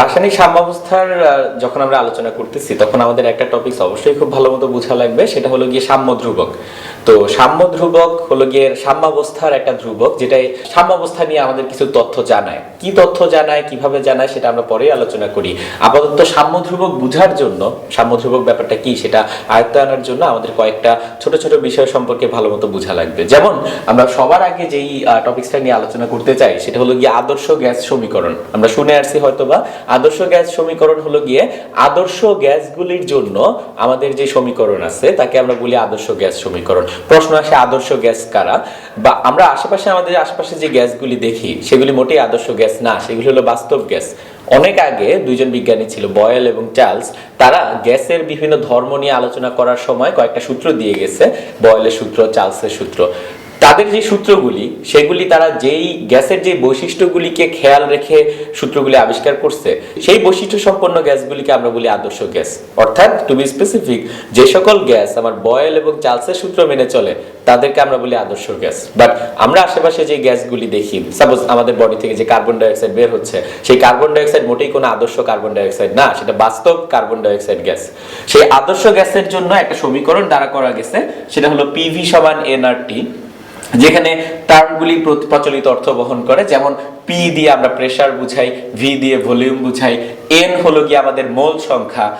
রাসায়নিক সাম্যাবস্থার যখন আমরা আলোচনা করতেছি, তখন আমাদের একটা টপিক অবশ্যই খুব ভালো মতো বোঝা লাগবে, সেটা হলো গিয়ে সাম্য ধ্রুবক। তো সাম্য ধ্রুবক হলো গিয়ে সাম্যাবস্থার একটা ধ্রুবক যেটা সাম্যাবস্থা নিয়ে আমাদের কিছু তথ্য জানায়। কি তথ্য জানায়, কীভাবে জানায়, সেটা আমরা পরেই আলোচনা করি। আপাতত সাম্য ধ্রুবক বুঝার জন্য সাম্য ধ্রুবক ব্যাপারটা কি, সেটা আয়ত্ত আনার জন্য আমাদের কয়েকটা ছোট ছোট বিষয় সম্পর্কে ভালো মতো বোঝা লাগবে। যেমন, আমরা সবার আগে যেই টপিকসটা নিয়ে আলোচনা করতে চাই, সেটা হলো গিয়ে আদর্শ গ্যাস সমীকরণ। আমরা শুনে আসছি হয়তোবা, আদর্শ গ্যাস সমীকরণ হলো গিয়ে আদর্শ গ্যাসগুলির জন্য আমাদের যে সমীকরণ আছে, তাকে আমরা বলি আদর্শ গ্যাস সমীকরণ। প্রশ্ন আসে আদর্শ গ্যাস কারা? বা আমরা আশেপাশে আমাদের আশেপাশে যে গ্যাসগুলি দেখি, সেগুলি মোটেই আদর্শ গ্যাস না, সেগুলি হলো বাস্তব গ্যাস। অনেক আগে দুইজন বিজ্ঞানী ছিল, বয়েল এবং চার্লস, তারা গ্যাসের বিভিন্ন ধর্ম নিয়ে আলোচনা করার সময় কয়েকটা সূত্র দিয়ে গেছে, বয়েলের সূত্র, চার্লসের সূত্র। তাদের যে সূত্রগুলি, সেগুলি তারা যেই গ্যাসের যে বৈশিষ্ট্যগুলিকে খেয়াল রেখে সূত্রগুলি আবিষ্কার করছে, সেই বৈশিষ্ট্য সম্পন্ন গ্যাসগুলিকে আমরা বলি আদর্শ গ্যাস। অর্থাৎ টু বি স্পেসিফিক যে সকল গ্যাস আমার বয়েল এবং চার্লসের সূত্র মেনে চলে, তাদেরকে আমরা বলি আদর্শ গ্যাস। বাট আমরা আশেপাশে যে গ্যাসগুলি দেখি সাপোজ আমাদের বডি থেকে যে কার্বন ডাইঅক্সাইড বের হচ্ছে, সেই কার্বন ডাইঅক্সাইড মোটেই কোনো আদর্শ কার্বন ডাইঅক্সাইড না, সেটা বাস্তব কার্বন ডাইঅক্সাইড গ্যাস। সেই আদর্শ গ্যাসের জন্য একটা সমীকরণ দ্বারা করা গেছে, সেটা হলো পিভি সমান এনআরটি যেখানে টার্মগুলি প্র- প্রচলিত অর্থ বহন করে, যেমন পি দিয়ে আমরা প্রেসার বুঝাই ভি দিয়ে ভলিউম বুঝাই এন হলো গিয়ে আমাদের মোল সংখ্যা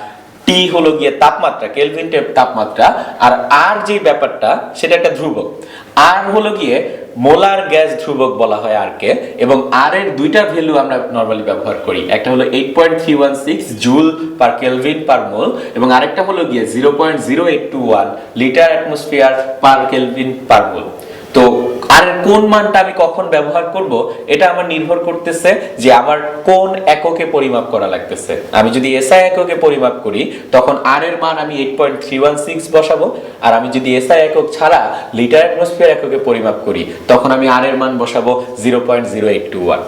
টি হলো গিয়ে তাপমাত্রা কেলভিন তাপমাত্রা, আর আর যে ব্যাপারটা, সেটা একটা ধ্রুবক। আর হলো গিয়ে মোলার গ্যাস ধ্রুবক বলা হয় আর কে, এবং আর এর দুইটা ভ্যালু আমরা নর্মালি ব্যবহার করি। একটা হলো eight point three one six joule per kelvin per mole এবং আরেকটা হলো গিয়ে zero point zero eight two one litre atmosphere per kelvin per mole তো আর কোন মানটা আমি কখন ব্যবহার করব, এটা আমার নির্ভর করতেছে যে আমার কোন এককে পরিমাপ করা লাগতেছে। আমি যদি এসআই এককে পরিমাপ করি, তখন আর এর মান আমি eight point three one six বসাবো, আর আমি যদি এসআই একক ছাড়া লিটার অ্যাটমসফিয়ার এককে পরিমাপ করি, তখন আমি আর এর মান বসাবো zero point zero eight two one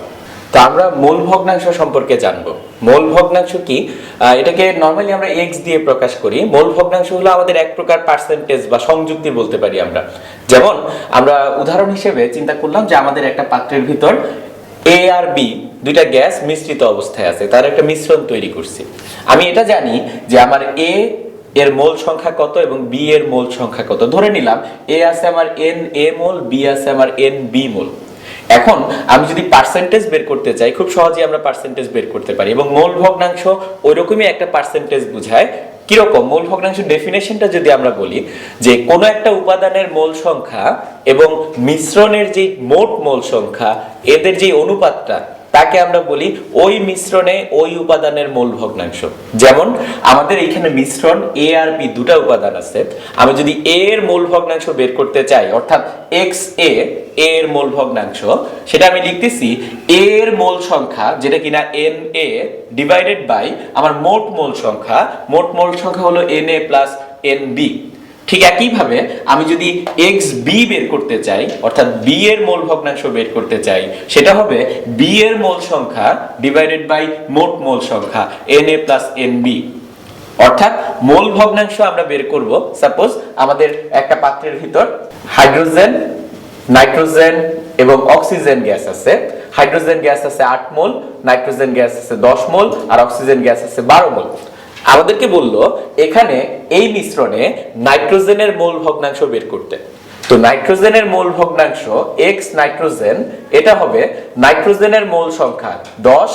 তো আমরা মূল ভগ্নাংশ সম্পর্কে জানব। মূল ভগ্নাংশ কি? এটাকে নর্মালি আমরা এক্স দিয়ে প্রকাশ করি। মূল ভগ্নাংশ হলো আমাদের এক প্রকার পার্সেন্টেজ বা সংযুক্তি বলতে পারি আমরা। যেমন, আমরা উদাহরণ হিসেবে চিন্তা করলাম যে আমাদের একটা পাত্রের ভিতর এ আর বি দুইটা গ্যাস মিশ্রিত অবস্থায় আছে। তার একটা মিশ্রণ তৈরি করছি। আমি এটা জানি যে আমার এ এর মোল সংখ্যা কত এবং বি এর মোল সংখ্যা কত। ধরে নিলাম এ আছে আমার এন এ মোল বি আছে আমার এন বি মোল। এখন আমি যদি পার্সেন্টেজ বের করতে চাই, খুব সহজেই আমরা পার্সেন্টেজ বের করতে পারি এবং মূল ভগ্নাংশ ওই রকমই একটা পার্সেন্টেজ বোঝায়। কীরকম? মূল ভগ্নাংশ ডেফিনেশনটা যদি আমরা বলি, যে কোনো একটা উপাদানের মোল সংখ্যা এবং মিশ্রণের যে মোট মোল সংখ্যা, এদের যে অনুপাতটা, তাকে আমরা বলি ওই মিশ্রণে ওই উপাদানের মূল ভগ্নাংশ। যেমন আমাদের এখানে মিশ্রণ এ আর বি দুটা উপাদান আছে। আমি যদি এ এর মূল ভগ্নাংশ বের করতে চাই, অর্থাৎ এক্স এ এর মোল ভগ্নাংশ, সেটা আমি লিখতেছি এর মোল সংখ্যা, যেটা কিনা এন এ ডিভাইডেড বাই আমার মোট মোল সংখ্যা, মোট মোল সংখ্যা হলো N A plus N B. ঠিক একইভাবে আমি যদি এক্স বি বের করতে চাই, অর্থাৎ বি এর মোল ভগ্নাংশ বের করতে চাই, সেটা হবে বি এর মোল সংখ্যা ডিভাইডেড বাই মোট মোল সংখ্যা N A plus N B. অর্থাৎ মোল ভগ্নাংশ আমরা বের করব সাপোজ আমাদের একটা পাত্রের ভিতর হাইড্রোজেন নাইট্রোজেন এবং অক্সিজেন গ্যাস আছে। হাইড্রোজেন গ্যাস আছে আট মোল, নাইট্রোজেন গ্যাস আছে দশ মোল, আর অক্সিজেন গ্যাস আছে বারো মোল। আমাদেরকে বলল, এখানে এই মিশ্রণে নাইট্রোজেনের মোল ভগ্নাংশ বের করতে। তো নাইট্রোজেনের মোল ভগ্নাংশ এক্স নাইট্রোজেন, এটা হবে নাইট্রোজেনের মোল সংখ্যা দশ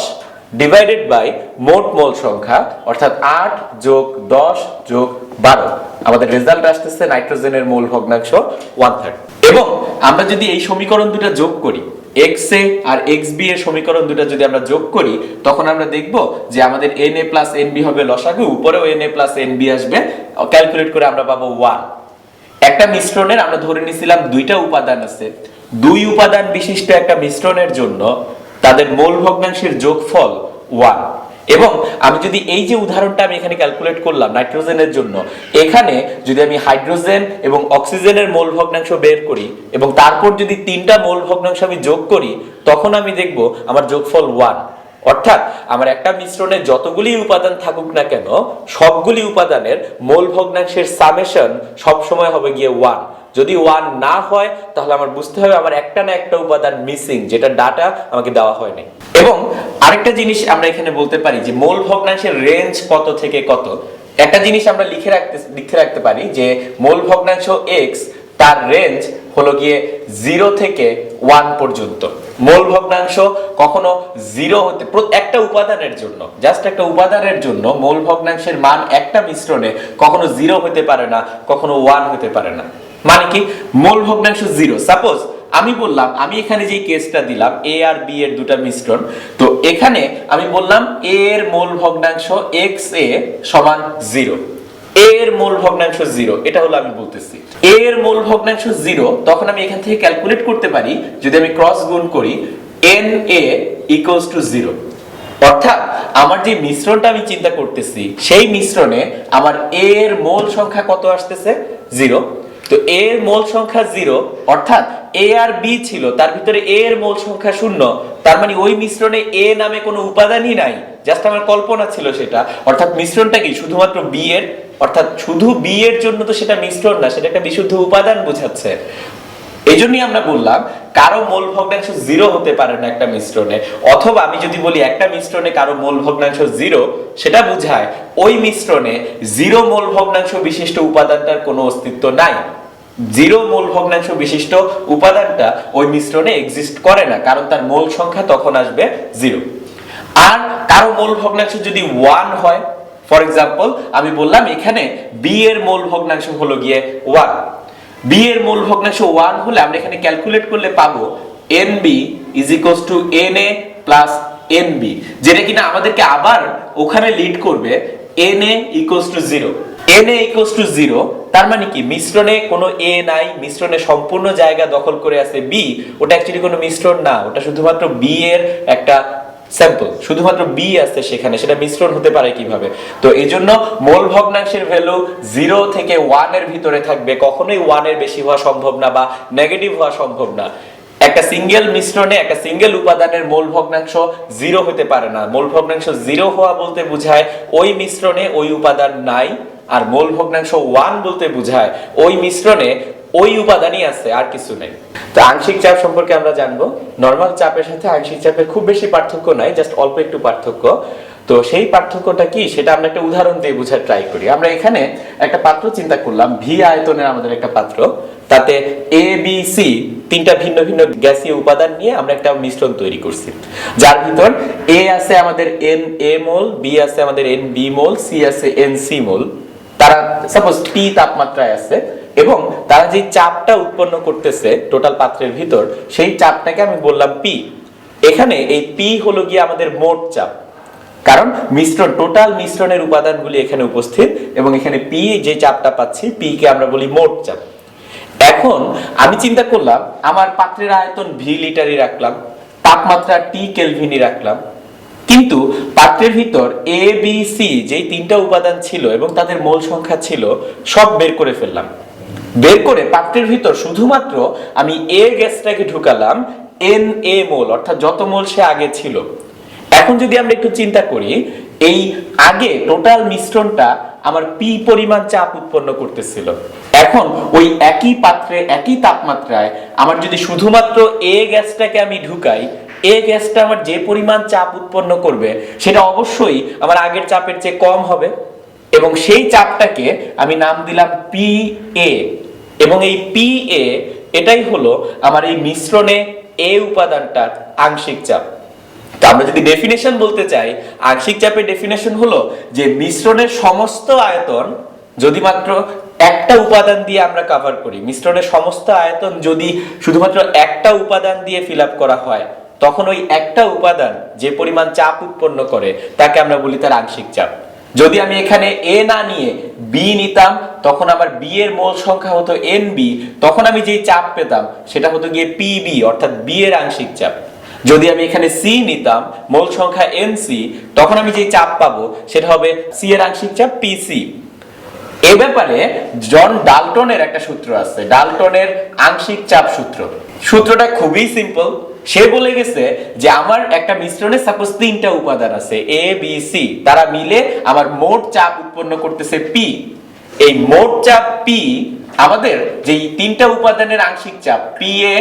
ডিভাইডেড বাই মোট মোল সংখ্যা, অর্থাৎ আট যোগ দশ যোগ বারো। আমাদের রেজাল্ট আসতেছে নাইট্রোজেনের মোল ভগ্নাংশ ওয়ান থার্ড এবং আমরা যদি এই সমীকরণ দুটো যোগ করি এক্স এ আর এক্স বি এর সমীকরণ দুটো যদি আমরা যোগ করি, তখন আমরা দেখব যে আমাদের N A plus N B হবে লসাগু, উপরেও N A plus N B আসবে। ক্যালকুলেট করে আমরা পাবো ওয়ান একটা মিশ্রণের আমরা ধরে নিছিলাম দুইটা উপাদান আছে। দুই উপাদান বিশিষ্ট একটা মিশ্রণের জন্য তাদের মোল ভগ্নাংশের যোগফল ওয়ান এবং আমি যদি এই যে উদাহরণটা আমি এখানে ক্যালকুলেট করলাম নাইট্রোজেনের জন্য, এখানে যদি আমি হাইড্রোজেন এবং অক্সিজেনের মোল ভগ্নাংশ বের করি এবং তারপর যদি তিনটা মোল ভগ্নাংশ আমি যোগ করি, তখন আমি দেখব আমার যোগফল ওয়ান অর্থাৎ আমার একটা মিশ্রণে যতগুলি উপাদান থাকুক না কেন, সবগুলি উপাদানের মোল ভগ্নাংশের সামেশন সব সময় হবে গিয়ে ওয়ান যদি ওয়ান না হয়, তাহলে আমার বুঝতে হবে আমার একটা না একটা উপাদান মিসিং যেটা ডাটা আমাকে দেওয়া হয়নি। এবং আরেকটা জিনিস আমরা এখানে বলতে পারি যে মোল ভগ্নাংশের রেঞ্জ কত থেকে কত? একটা জিনিস আমরা লিখে রাখতে লিখে রাখতে পারি যে মোল ভগ্নাংশ এক্স তার রেঞ্জ হলো গিয়ে জিরো থেকে ওয়ান পর্যন্ত। মোল ভগ্নাংশ কখনো জিরো হতে একটা উপাদানের জন্য জাস্ট একটা উপাদানের জন্য মোল ভগ্নাংশের মান একটা মিশ্রণে কখনো জিরো হতে পারে না, কখনো ওয়ান হতে পারে না। মানে কি? মোল ভগ্নাংশ জিরো সাপোজ আমি বললাম, আমি এখানে যে কেসটা দিলাম এ আর বি এর দুটা মিশ্রণ, তো এখানে আমি বললাম এ এর মোল ভগ্নাংশ এক্স এ সমান জিরো এর মোল ভগ্নাংশ জিরো এটা হলো আমি বলতেছি। এর মোল ভগ্নাংশ জিরো তখন আমি এখান থেকে ক্যালকুলেট করতে পারি, যদি আমি ক্রস গুণ করি N A equals to zero অর্থাৎ, আমার যে মিশ্রণটা আমি চিন্তা করতেছি, সেই মিশ্রণে আমার এর মোল সংখ্যা কত আসতেছে? জিরো তো এ এর মোল সংখ্যা জিরো অর্থাৎ এ আর বি ছিল, তার ভিতরে এ এর মোল সংখ্যা শূন্য, তার মানে ওই মিশ্রণে এ নামে কোনো উপাদানই নাই জাস্ট আমার কল্পনা ছিল সেটা, অর্থাৎ মিশ্রণটা কি, শুধুমাত্র বি এর, অর্থাৎ শুধু বি এর জন্য তো সেটা মিশ্রণ না, সেটা একটা বিশুদ্ধ উপাদান বোঝাচ্ছে। এই জন্যই আমরা বললাম, কারও মোল ভগ্নাংশ জিরো হতে পারে না একটা মিশ্রণে। অথবা আমি যদি বলি একটা মিশ্রণে কারও মোল ভগ্নাংশ জিরো সেটা বোঝায় ওই মিশ্রণে জিরো মোল ভগ্নাংশ বিশিষ্ট উপাদানটার কোনো অস্তিত্ব নাই। জিরো মোল ভগ্নাংশ বিশিষ্ট উপাদানটা ওই মিশ্রণে এক্সিস্ট করে না, কারণ তার মোল সংখ্যা তখন আসবে জিরো আর কারও মোল ভগ্নাংশ যদি ওয়ান হয় ফর এক্সাম্পল আমি বললাম এখানে বি এর মোল ভগ্নাংশ হলো গিয়ে ওয়ান বি এর মূল ভগ্নাংশ ওয়ান হলে আমরা এখানে ক্যালকুলেট করলে পাবো N B is equals to N A plus N B যেটা কিনা আমাদেরকে আবার ওখানে লিড করবে N A equals to zero N A equals to zero তার মানে কি? মিশ্রণে কোনো এ নাই, মিশ্রণে সম্পূর্ণ জায়গা দখল করে আছে বি ওটা অ্যাকচুয়ালি কোনো মিশ্রণ না, ওটা শুধুমাত্র বি এর একটা স্যাম্পল শুধুমাত্র বি আছে সেখানে, সেটা মিশ্রণ হতে পারে কীভাবে? তো এই জন্য মোল ভগ্নাংশের ভ্যালু জিরো থেকে ওয়ানের ভিতরে থাকবে, কখনোই ওয়ানের বেশি হওয়া সম্ভব না বা নেগেটিভ হওয়া সম্ভব না। একটা সিঙ্গেল মিশ্রণে, একটা সিঙ্গেল উপাদানের মোল ভগ্নাংশ জিরো হতে পারে না। মোল ভগ্নাংশ জিরো হওয়া বলতে বোঝায় ওই মিশ্রণে ওই উপাদান নাই, আর মোল ভগ্নাংশ ওয়ান বলতে বোঝায় ওই মিশ্রণে ওই উপাদানই আছে, আর কিছু নেই। তো আংশিক চাপ সম্পর্কে আমরা জানব। নর্মাল চাপের সাথে আংশিক চাপের খুব বেশি পার্থক্য নাই জাস্ট অল্প একটু পার্থক্য। তো সেই পার্থক্যটা কি, সেটা আমরা একটা উদাহরণ দিয়ে বোঝার ট্রাই করি। আমরা এখানে একটা পাত্র চিন্তা করলাম, ভি আয়তনের আমাদের একটা পাত্র। তাতে এ বি সি তিনটা ভিন্ন ভিন্ন গ্যাসীয় উপাদান নিয়ে আমরা একটা মিশ্রণ তৈরি করছি। যার ভিতর এ আছে আমাদের এন এ মোল বি আছে আমাদের এন বি মোল সি আছে এন সি মোল। তারা সাপোজ টি তাপমাত্রায় আছে এবং তারা যে চাপটা উৎপন্ন করতেছে টোটাল পাত্রের ভিতর, সেই চাপটাকে আমি বললাম পি এখানে এই পি হলো গিয়ে আমাদের মোট চাপ। কারণ মিশ্রণ টোটাল মিশ্রণের উপাদানগুলি এখানে উপস্থিত এবং এখানে পি যে চাপটা পাচ্ছি পি কে আমরা বলি মোট চাপ। এখন আমি চিন্তা করলাম, আমার পাত্রের আয়তন ভি লিটারই রাখলাম, তাপমাত্রা টি কেলভিনই রাখলাম। কিন্তু পাত্রের ভিতর এ বি সি যেই তিনটা উপাদান ছিল এবং তাদের মোল সংখ্যা ছিল, সব বের করে ফেললাম। বের করে পাত্রের ভিতর শুধুমাত্র আমি এ গ্যাসটাকে ঢুকালাম, এন, এ মোল, অর্থাৎ যত মোল সে আগে ছিল। এখন যদি আমরা একটু চিন্তা করি, এই আগে টোটাল মিশ্রণটা আমার পি পরিমাণ চাপ উৎপন্ন করতেছিল। এখন ওই একই পাত্রে, একই তাপমাত্রায় আমার যদি শুধুমাত্র এ গ্যাসটাকে আমি ঢুকাই, এ গ্যাসটা আমার যে পরিমাণ চাপ উৎপন্ন করবে, সেটা অবশ্যই আমার আগের চাপের চেয়ে কম হবে। এবং সেই চাপটাকে আমি নাম দিলাম পি এ এবং এই পি এ এটাই হলো আমার এই মিশ্রণে এ উপাদানটার আংশিক চাপ। আমরা যদি ডেফিনেশন বলতে চাই, আংশিক চাপের ডেফিনেশন হলো যে মিশ্রণের সমস্ত আয়তন যদি মাত্র একটা উপাদান দিয়ে আমরা কভার করি, মিশ্রণের সমস্ত আয়তন যদি শুধুমাত্র একটা উপাদান দিয়ে ফিল করা হয়, তখন ওই একটা উপাদান যে পরিমাণ চাপ উৎপন্ন করে, তাকে আমরা বলি তার আংশিক চাপ। যদি আমি এখানে এ না নিয়ে বি নিতাম, তখন আমার বি এর মোল সংখ্যা হতো এন বি তখন আমি যেই চাপ পেতাম, সেটা হতো গিয়ে পি বি অর্থাৎ বি এর আংশিক চাপ। যদি আমি এখানে সি নিতাম, মোল সংখ্যা এন সি তখন আমি যে চাপ পাবো, সেটা হবে সি এর আংশিক চাপ পি সি এ ব্যাপারে জন ডালটনের একটা সূত্র আছে, ডালটনের আংশিক চাপ সূত্র। সূত্রটা খুবই সিম্পল সে বলে গেছে যে আমার একটা মিশ্রণে সাপোজ তিনটা উপাদান আছে এ বি সি তারা মিলে আমার মোট চাপ উৎপন্ন করতেছে পি এই মোট চাপ পি আমাদের যেই তিনটা উপাদানের আংশিক চাপ পি এ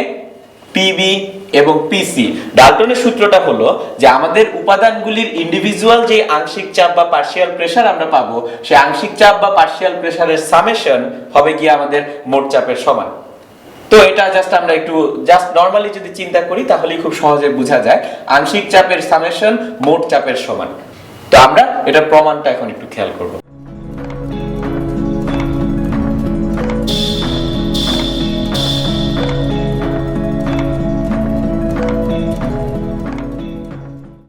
পিবি এবং পিসি ডাল্টনের সূত্রটা হলো যে আমাদের উপাদানগুলির ইন্ডিভিজুয়াল যে আংশিক চাপ বা পার্শিয়াল প্রেসার আমরা পাবো সেই আংশিক চাপ বা পার্শিয়াল প্রেসারের সামেশন হবে গিয়ে আমাদের মোট চাপের সমান। তো এটা জাস্ট আমরা একটু জাস্ট নর্মালি যদি চিন্তা করি, তাহলেই খুব সহজে বোঝা যায়। আংশিক চাপের সামেশন মোট চাপের সমান। তো আমরা এটা প্রমাণটা এখন একটু খেয়াল করব।